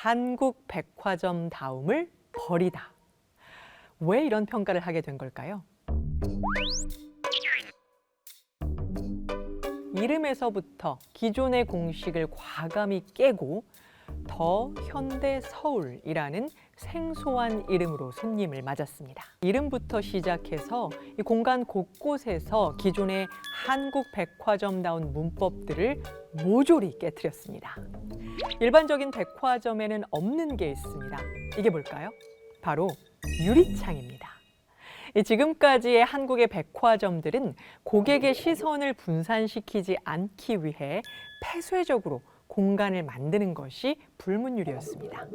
한국 백화점 다움을 버리다. 왜 이런 평가를 하게 된 걸까요? 이름에서부터 기존의 공식을 과감히 깨고 더 현대 서울이라는 생소한 이름으로 손님을 맞았습니다. 이름부터 시작해서 이 공간 곳곳에서 기존의 한국 백화점다운 문법들을 모조리 깨뜨렸습니다. 일반적인 백화점에는 없는 게 있습니다. 이게 뭘까요? 바로 유리창입니다. 이 지금까지의 한국의 백화점들은 고객의 시선을 분산시키지 않기 위해 폐쇄적으로 공간을 만드는 것이 불문율이었습니다.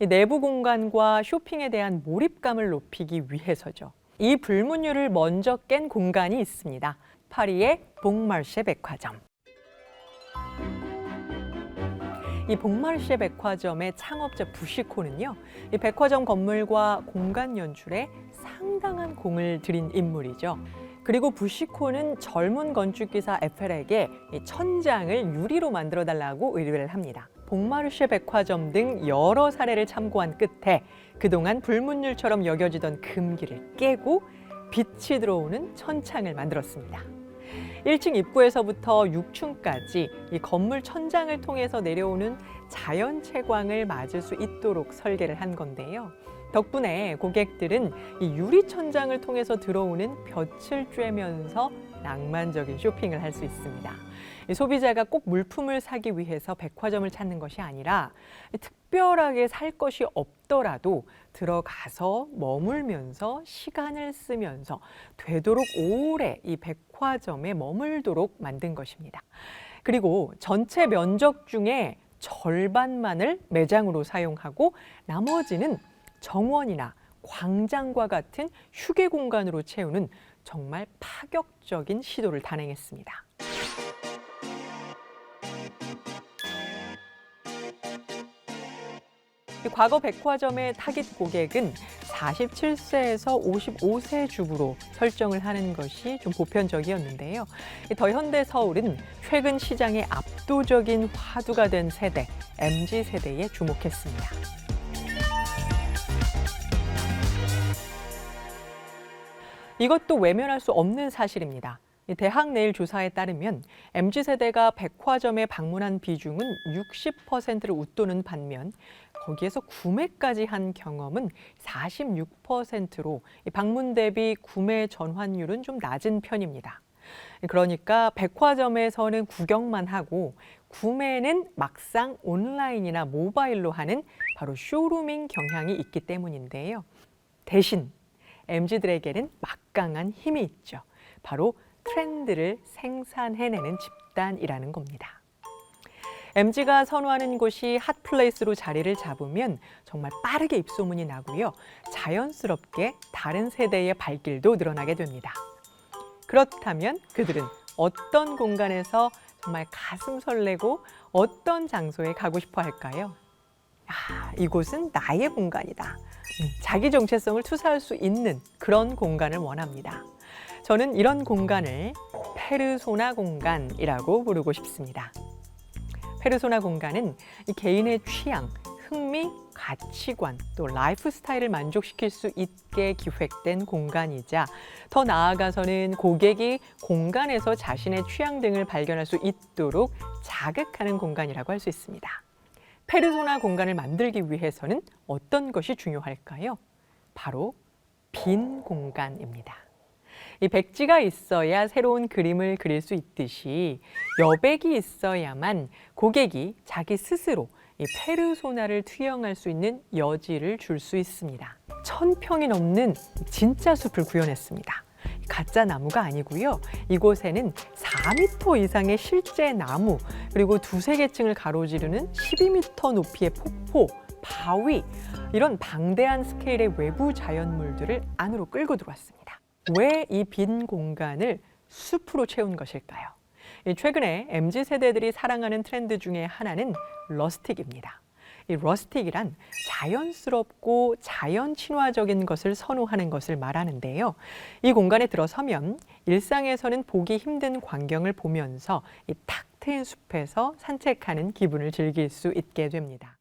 이 내부 공간과 쇼핑에 대한 몰입감을 높이기 위해서죠. 이 불문율을 먼저 깬 공간이 있습니다. 파리의 봉마르쉐 백화점. 이 봉마르쉐 백화점의 창업자 부시코는요, 이 백화점 건물과 공간 연출에 상당한 공을 들인 인물이죠. 그리고 부시코는 젊은 건축기사 에펠에게 이 천장을 유리로 만들어 달라고 의뢰를 합니다. 봉마르쉐 백화점 등 여러 사례를 참고한 끝에 그동안 불문율처럼 여겨지던 금기를 깨고 빛이 들어오는 천창을 만들었습니다. 1층 입구에서부터 6층까지 이 건물 천장을 통해서 내려오는 자연 채광을 맞을 수 있도록 설계를 한 건데요. 덕분에 고객들은 이 유리 천장을 통해서 들어오는 볕을 쬐면서 낭만적인 쇼핑을 할 수 있습니다. 이 소비자가 꼭 물품을 사기 위해서 백화점을 찾는 것이 아니라 특별하게 살 것이 없더라도 들어가서 머물면서 시간을 쓰면서 되도록 오래 이 백화점에 머물도록 만든 것입니다. 그리고 전체 면적 중에 절반만을 매장으로 사용하고 나머지는 정원이나 광장과 같은 휴게 공간으로 채우는 정말 파격적인 시도를 단행했습니다. 이 과거 백화점의 타깃 고객은 47세에서 55세 주부로 설정을 하는 것이 좀 보편적이었는데요. 이더 현대 서울은 최근 시장의 압도적인 화두가 된 세대, MZ 세대에 주목했습니다. 이것도 외면할 수 없는 사실입니다. 이 대학 내일 조사에 따르면 MZ 세대가 백화점에 방문한 비중은 60%를 웃도는 반면 거기에서 구매까지 한 경험은 46%로 방문 대비 구매 전환율은 좀 낮은 편입니다. 그러니까 백화점에서는 구경만 하고 구매는 막상 온라인이나 모바일로 하는 바로 쇼루밍 경향이 있기 때문인데요. 대신 MZ들에게는 막강한 힘이 있죠. 바로 트렌드를 생산해내는 집단이라는 겁니다. MZ가 선호하는 곳이 핫플레이스로 자리를 잡으면 정말 빠르게 입소문이 나고요. 자연스럽게 다른 세대의 발길도 늘어나게 됩니다. 그렇다면 그들은 어떤 공간에서 정말 가슴 설레고 어떤 장소에 가고 싶어 할까요? 아, 이곳은 나의 공간이다. 음, 자기 정체성을 투사할 수 있는 그런 공간을 원합니다. 저는 이런 공간을 페르소나 공간이라고 부르고 싶습니다. 페르소나 공간은 이 개인의 취향, 흥미, 가치관, 또 라이프 스타일을 만족시킬 수 있게 기획된 공간이자 더 나아가서는 고객이 공간에서 자신의 취향 등을 발견할 수 있도록 자극하는 공간이라고 할 수 있습니다. 페르소나 공간을 만들기 위해서는 어떤 것이 중요할까요? 바로 빈 공간입니다. 이 백지가 있어야 새로운 그림을 그릴 수 있듯이 여백이 있어야만 고객이 자기 스스로 이 페르소나를 투영할 수 있는 여지를 줄 수 있습니다. 천 평이 넘는 진짜 숲을 구현했습니다. 가짜 나무가 아니고요. 이곳에는 4m 이상의 실제 나무, 그리고 두세 개 층을 가로지르는 12m 높이의 폭포, 바위, 이런 방대한 스케일의 외부 자연물들을 안으로 끌고 들어왔습니다. 왜 이 빈 공간을 숲으로 채운 것일까요? 이 최근에 MZ 세대들이 사랑하는 트렌드 중에 하나는 러스틱입니다. 이 러스틱이란 자연스럽고 자연 친화적인 것을 선호하는 것을 말하는데요. 이 공간에 들어서면 일상에서는 보기 힘든 광경을 보면서 이 탁 트인 숲에서 산책하는 기분을 즐길 수 있게 됩니다.